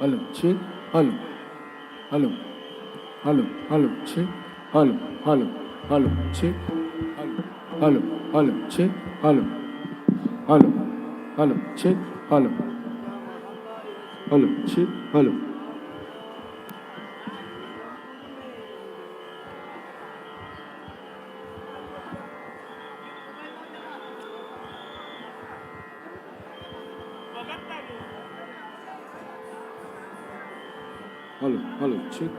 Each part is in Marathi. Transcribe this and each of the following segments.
alum, chill, alum, alum, alum, alum, chill, alum, alum, alum, chill, alum, alum, alum, chill, alum, alum, alum, chill, alum, alum, chill, alum. Hello, hello, check.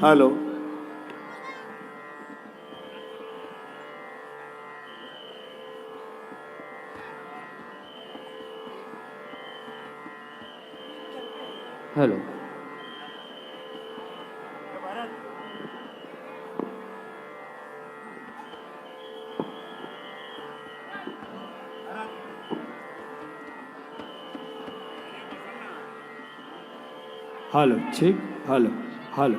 Hello. Hello. Halo, chick, halo, halo.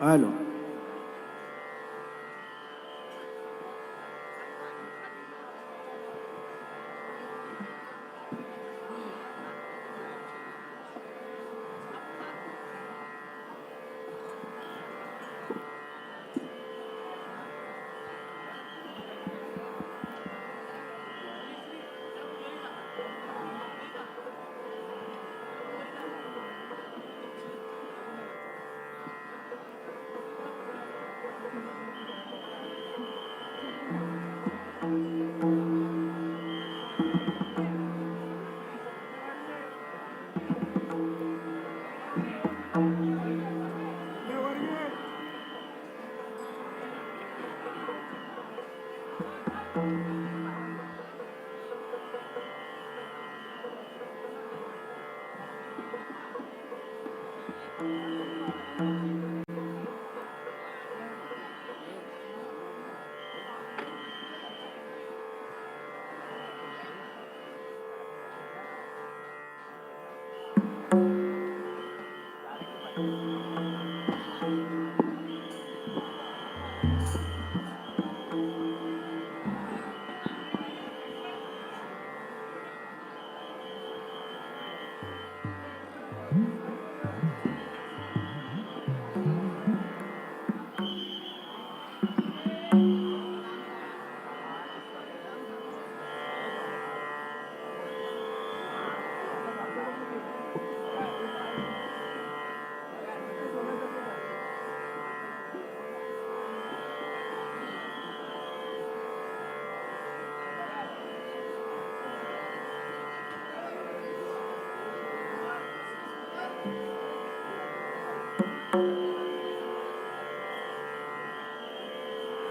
Halo. Ah, no.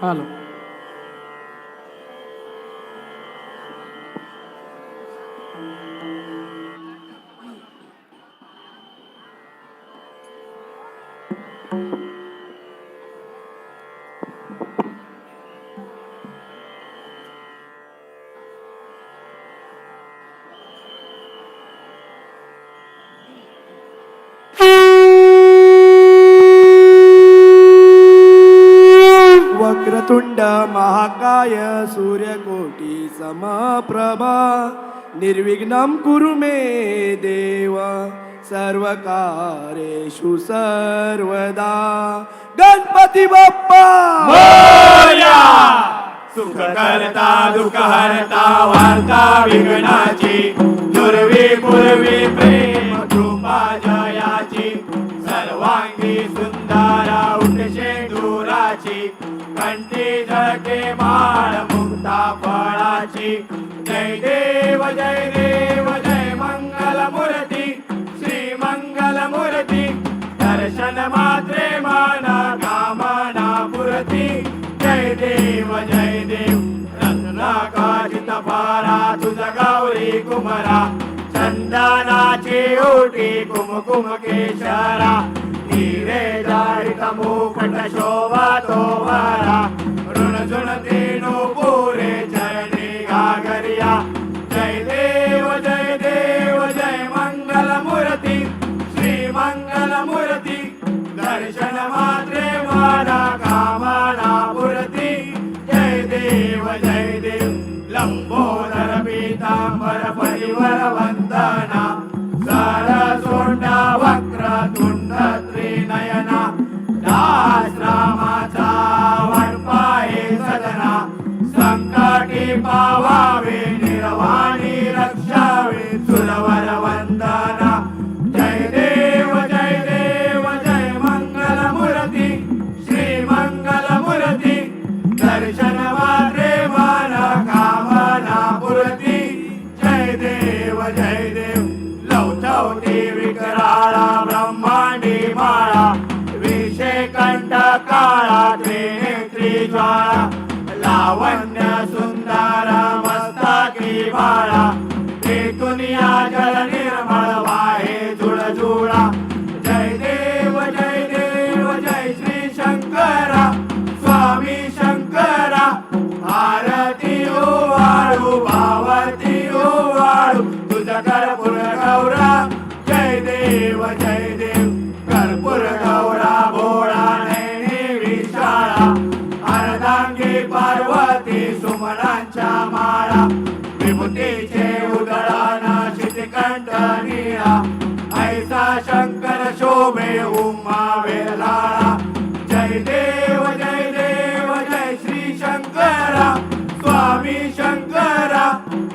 Hello Vakratunda महाकाय सूर्यकोटी समप्रभा निर्विघ्नं कुरु मे देव सर्वकारेषु सर्वदा। गणपती बाप्पा! सुख करता दुःख हरता वार्ता विघ्नाची। गौरी कुमरा चंदनाची ओटी कुमकुम केशरा हिरे जाळीत मुकुट शोभा तो वरा ऋण झुण तेनो पुरे चरणी घागरिया जय देव जय देव जय मंगल मूर्ती श्री मंगल मूर्ती दर्शन मात्रे माना कामना पुरती जय देव जय देव लंबोदर पीतांबर परिवर वंदना सर सोंडा वक्र तुंड त्रिनयना दास रामाचा वडपाये सदना संकटी पावावे निर्वाणी रक्षावे सुरवर वंदना जय देव जय देव जय मंगल मूर्ती श्री मंगल मूर्ती दर्शन मात्रे कामना पुरती काळा ब्रह्मांडी माळा विषे कंठ काळा त्रिनेत्री ज्वाळा लावण्य सुंदर मस्तकी बाळा दुनिया जल निर्मळ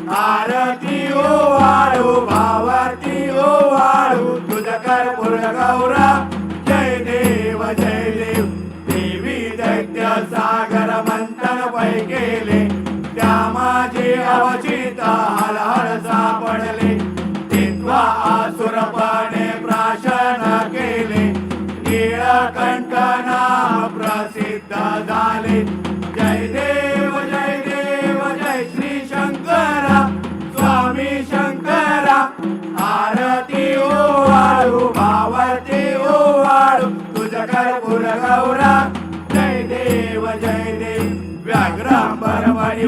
आरती ओ वाळू भावाती ओ वाळू तुझ कर्पूर गौरा जय देव जय देव. देवी दैत्य सागर मंथन पै केले. त्या माझे अवचिता हल हल सापडले. तिथवा आसुरपणे प्राशन केले. नीळकंठना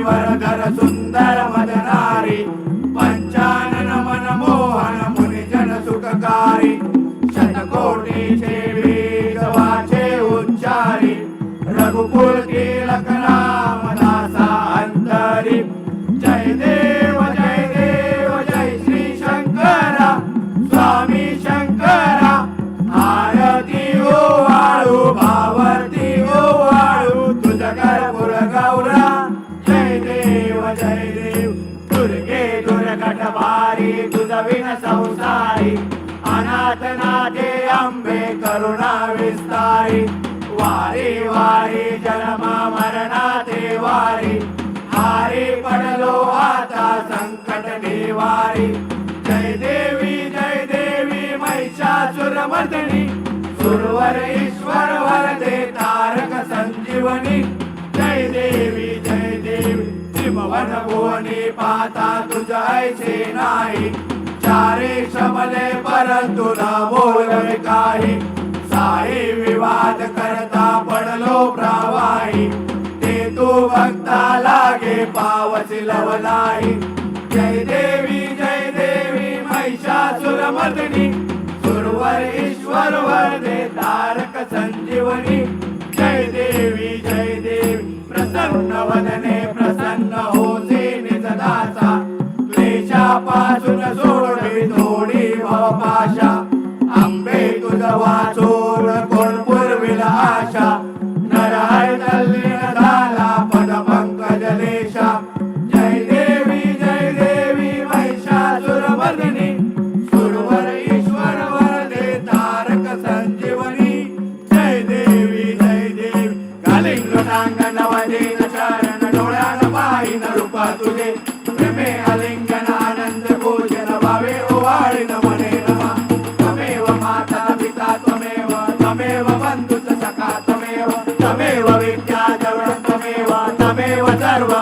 వరదర సుందర మద भारी पडलो आता संकट निवारी. जय देवी जय देवी महिषासुर मर्दिनी. सुरवर ईश्वर वरदे तारक संजीवनी. जय देवी जय देवी त्रिभुवन भुवनी पाता तुझ नाही. चारे शमले परंतु ना बोलवे काही. साई विवाद करता पडलो प्रावाही. ते तू भक्ताला पावसी लवलाई जय देवी जय देवी महिषासुर मर्दिनी सुरवर ईश्वर वरदे तारक संजीवनी. जय देवी जय देवी प्रसन्न वदने प्रसन्न होसे निजदाचा क्लेशापासून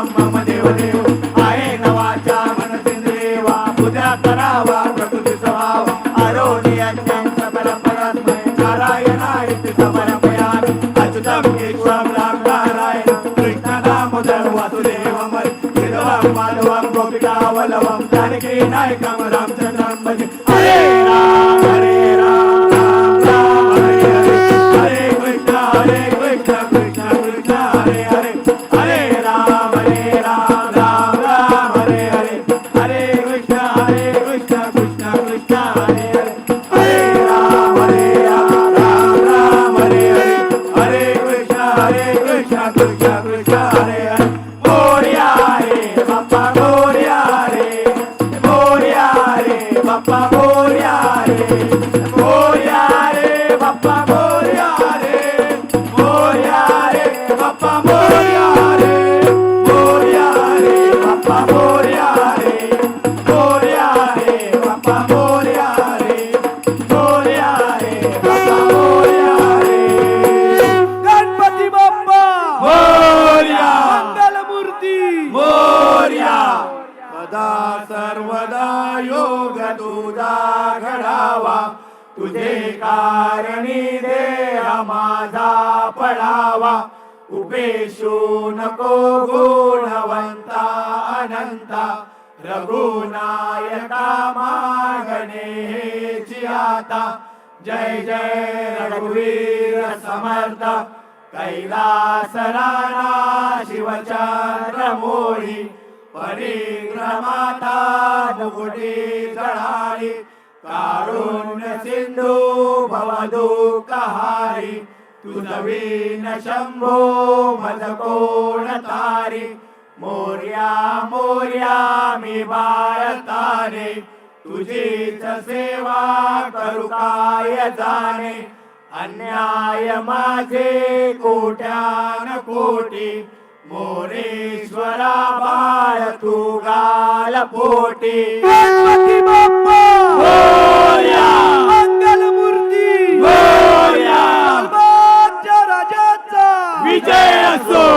Mama. उपेशो नको गुणवंता अनंता रघुनायका मागणे जियाता जय जय रघुवीर समर्थ। कैलासराणा शिवचरमोळी परिक्रमाता मुकुटी चढारी कारुण्य सिंधू भवदुःखहारी तुझवीन शंभो मज मोर्या मोर्या मी बाळताने तुझीच सेवा करू काय जाणे। अन्याय माझे कोट्यान कोटी। मोरेश्वरा बाळ तू गाल पोटी। dancer!